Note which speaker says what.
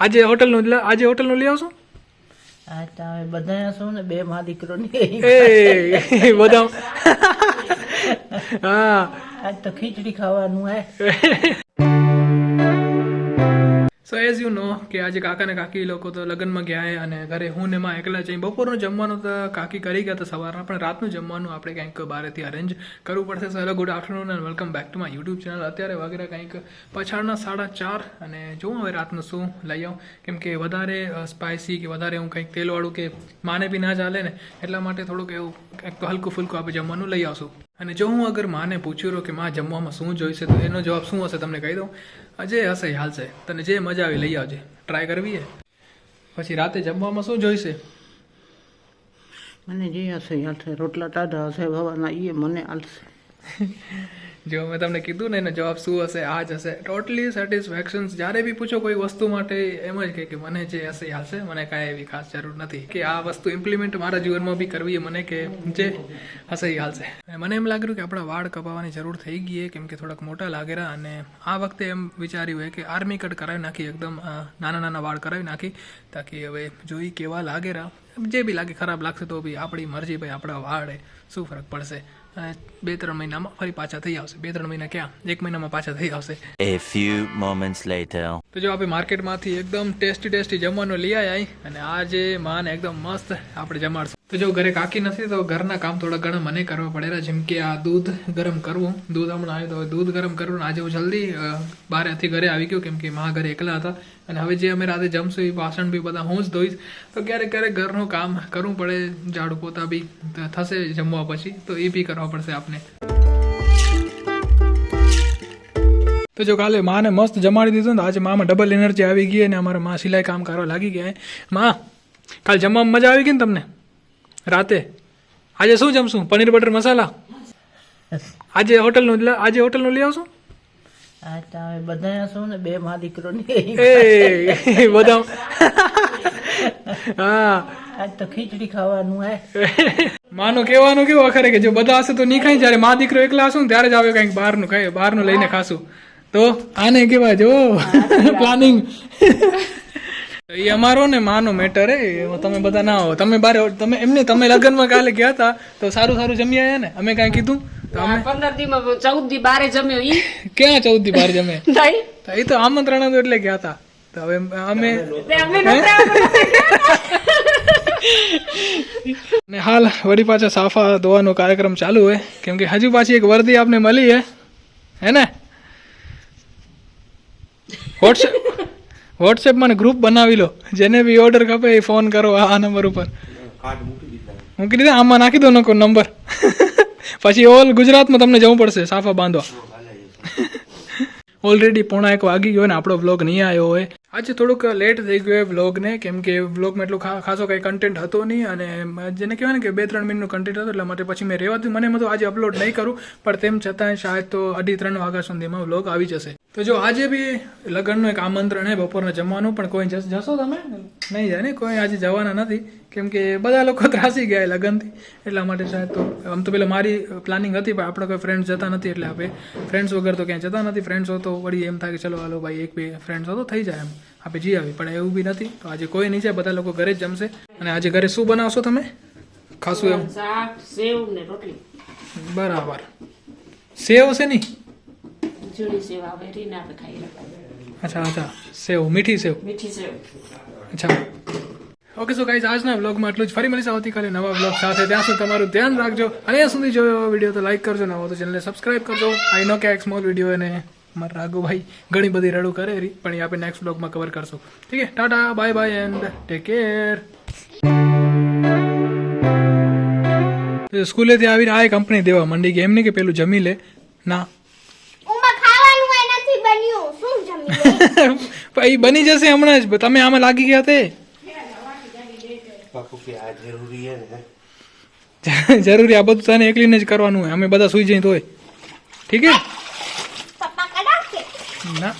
Speaker 1: આજે હોટલનું આજે હોટલનું લઈ આવશો?
Speaker 2: બધા શું ને બે માં દીકરો
Speaker 1: એ બધા. હા.
Speaker 2: આજ તો ખીચડી ખાવાનું હે.
Speaker 1: સો એઝ યુ નો કે આજે કાકા ને કાકી લોકો તો લગ્નમાં ગયા અને ઘરે હું ને માં એકલા જઈ બપોરનું જમવાનું તો કાકી કરી ગયા તો સવારના પણ રાતનું જમવાનું આપણે કંઈક બહારથી અરેન્જ કરવું પડશે. So hello good afternoon and welcome back to my YouTube channel અત્યારે વગેરે કંઈક પછાડના સાડા ચાર અને જોઉં હવે રાતનું શું લઈ આવું. કેમ કે વધારે સ્પાઇસી કે વધારે હું કંઈક તેલવાળું કે માને બી ના ચાલે ને, એટલા માટે થોડુંક એવું કંઈક હલકું ફુલકું આપણે જમવાનું લઈ આવશું. અને જો હું અગર માને પૂછ્યું રહ્યો કે માં જમવામાં શું જોઈશે તો એનો જવાબ શું હશે તમને કહી દઉં? જે હશે હાલશે. તને જે મજા આવી લઈ આવજે. ટ્રાય કરવી હે પછી રાતે જમવામાં શું જોઈશે?
Speaker 2: મને જે હશે હાલશે. રોટલા ટાઢા હશે ભવાના એ મને હાલશે.
Speaker 1: જો મેં તમને કીધું ને એનો જવાબ શું હશે? આ જ હશે. ટોટલી સેટિસ્ફેક્શન જ્યારે બી પૂછો કોઈ વસ્તુ માટે, એમ જ કહે કે મને જે હશે હાલશે. મને કાંઈ એવી ખાસ જરૂર નથી. કે આ વસ્તુ ઇમ્પ્લિમેન્ટ મારા જીવનમાં બી કરવી મને કે જે હશે એ હાલશે. મને એમ લાગ્યું કે આપણા વાળ કપાવવાની જરૂર થઈ ગઈ કેમ કે થોડાક મોટા લાગેરા અને આ વખતે એમ વિચાર્યું હોય કે આર્મી કટ કરાવી નાખી, એકદમ નાના નાના વાળ કરાવી નાખી, તાકી હવે જોઈ કેવા લાગેરા. જે બી લાગે, ખરાબ લાગશે તો બી આપણી મરજી ભાઈ, આપણા વાળે શું ફરક પડશે? બે ત્રણ મહિનામાં ફરી પાછા થઈ આવશે. બે ત્રણ મહિના ક્યાં? એક મહિનામાં પાછા થઈ આવશે.
Speaker 3: એ ફ્યુ મોમેન્ટ્સ લેટર
Speaker 1: તો જો આપણે માર્કેટમાંથી એકદમ ટેસ્ટી ટેસ્ટી જમવાનું લઈ આવ્યા અને આજે માને એકદમ મસ્ત આપણે જમાડશું. તો જો ઘરે કાકી નથી તો ઘરના કામ થોડા ઘણા મને કરવા પડેલા જેમ કે આ દૂધ ગરમ કરવું. દૂધ હમણાં આવ્યું તો દૂધ ગરમ કરવું આજે હું જલ્દી બહારથી ઘરે આવી ગયો કેમ કે મા ઘરે એકલા હતા. અને હવે જે અમે રાતે જમશું એ વાસણ બી બધા હું જ ધોઈશ. તો ક્યારેક ક્યારેક ઘરનું કામ કરવું પડે ઝાડુ પોતા બી થશે જમવા પછી તો એ બી કરવા પડશે આપને. તો જો કાલે માને મસ્ત જમાડી દીધું ને આજે મામાં ડબલ એનર્જી આવી ગઈ અને અમારા માં સિલાઈ કામ કરવા લાગી ગયા માં કાલ જમવામાં મજા આવી ગઈ ને તમને? રાતે? આજે શું જમશું? પનીર બટર મસાલા? આજે હોટલનું આજે હોટલનું લઈ આવશું?
Speaker 2: બધા શું ને બે માં દીકરો
Speaker 1: એ બધા. હા.
Speaker 2: આજ તો ખીચડી ખાવાનું હે.
Speaker 1: માનું કહેવાનું કેવું આખરે કે જો બધા હશે તો નહીં ખાઈ જ્યારે મા દીકરો એકલા હશું ને ત્યારે જ આવે કંઈક બહારનું ખાઈ બહારનું લઈને ખાશું. તો આને કેવા જો પ્લાનિંગ એ અમારો ને માનો મેટર હે તમે બધા ના આવો તમે બારે તમે એમને તમે લગ્નમાં કાલે ગયા હતા તો સારું સારું જમી આવ્યા ને? અમે કાંઈ કીધું? તો અમે
Speaker 4: પંદર દી માં ચૌદ દી બારે જમ્યો ઈ.
Speaker 1: ક્યાં ચૌદથી બાર જમે? એ તો આમંત્રણ હતું એટલે ગયા હતા. તો હવે અમે
Speaker 4: અમે
Speaker 1: ને હાલ વળી પાછા સાફા ધોવાનો કાર્યક્રમ ચાલુ હોય. કેમ કે હજુ પાછી એક વર્દી આપને મળી હે. હે ને? વોટ્સએપ વોટ્સએપમાં ગ્રુપ બનાવી લો. જેને બી ઓર્ડર ખપે એ ફોન કરો આ આ નંબર ઉપર. મૂકી દીધા? આમાં નાખી દો નકો નંબર પછી ઓલ ગુજરાતમાં તમને જવું પડશે સાફા બાંધવા. ઓલરેડી પોણા એક વાગી ગયો ને આપણો વ્લોગ નહીં આવ્યો હોય. આજે થોડુંક લેટ થઈ ગયું એ વ્લોગને કેમ કે વ્લોગમાં એટલું ખાસો કંઈ કન્ટેન્ટ હતો નહીં અને જેને કહેવાય ને કે બે ત્રણ મિનિટનું કન્ટેન્ટ હતું એટલા માટે પછી મેં રહેવા દીધું મને હતું આજે અપલોડ નહીં કરું, પણ તેમ છતાં શાયદ તો અઢી ત્રણ વાગ્યા સુધીમાં વ્લોગ આવી જશે. તો જો આજે બી લગ્નનું એક આમંત્રણ છે બપોરના જમવાનું પણ કોઈ જશો તમે? નહીં જાય ને કોઈ આજે જવાના નથી. કેમ કે બધા લોકો ત્રાસી ગયા લગ્નથી. એટલા માટે શાયદ તો આમ તો પેલા મારી પ્લાનિંગ હતી પણ આપણે કોઈ ફ્રેન્ડ્સ જતા નથી એટલે આપણે ફ્રેન્ડ્સ વગર તો ક્યાંય જતા નથી. ફ્રેન્ડ્સ હો તો વળી એમ થાય કે ચલો હાલો ભાઈ એક બે ફ્રેન્ડ્સ હો તો થઈ જાય એમ. આપણે જઈ આવી પણ એવું બી નથી. તો આજે કોઈ નહીં જાય બધા લોકો ઘરે જ જમશે. અને આજે ઘરે શું બનાવશો તમે? ખાસું
Speaker 4: રોટલી
Speaker 1: બરાબર. સેવ છે નહીં
Speaker 4: ઝીણી સેવ આવે રીને આપણે ખાઈ રહ્યા.
Speaker 1: અચ્છા અચ્છા. સેવ મીઠી સેવ?
Speaker 4: મીઠી સેવ.
Speaker 1: અચ્છા. ઓકે સો ગાઈઝ આજના વ્લોગમાં એટલું જ. ફરી મળીશું આવતીકાલે નવા વ્લોગ સાથે. ત્યાં સુધી તમારું ધ્યાન રાખજો અને સુધી જોયો વીડિયો તો લાઈક કરજો. નવો તો ચેનલને સબસ્ક્રાઇબ કરજો. આઈ નો કે એક સ્મોલ વીડિયો અને મારા રાઘુભાઈ ઘણી બધી રડું કરે રી પણ એ આપણે નેક્સ્ટ વ્લોગમાં કવર કરશું. ઠીક છે? Tata bye bye and take care સ્કૂલેથી આવીને આ કંપની દેવા માંડી કે એમ કે પેલું જમી લે. ના
Speaker 5: ઉમાં ખાવાનું એ નથી બન્યું શું જમી
Speaker 1: પણ એ બની જશે હમણાં જ. તમે આમાં લાગી ગયા તે? જરૂરી આ બધું તને એકલીને જ કરવાનું હોય. અમે બધા સુઈ જઈએ તોય. ઠીક છે? ના.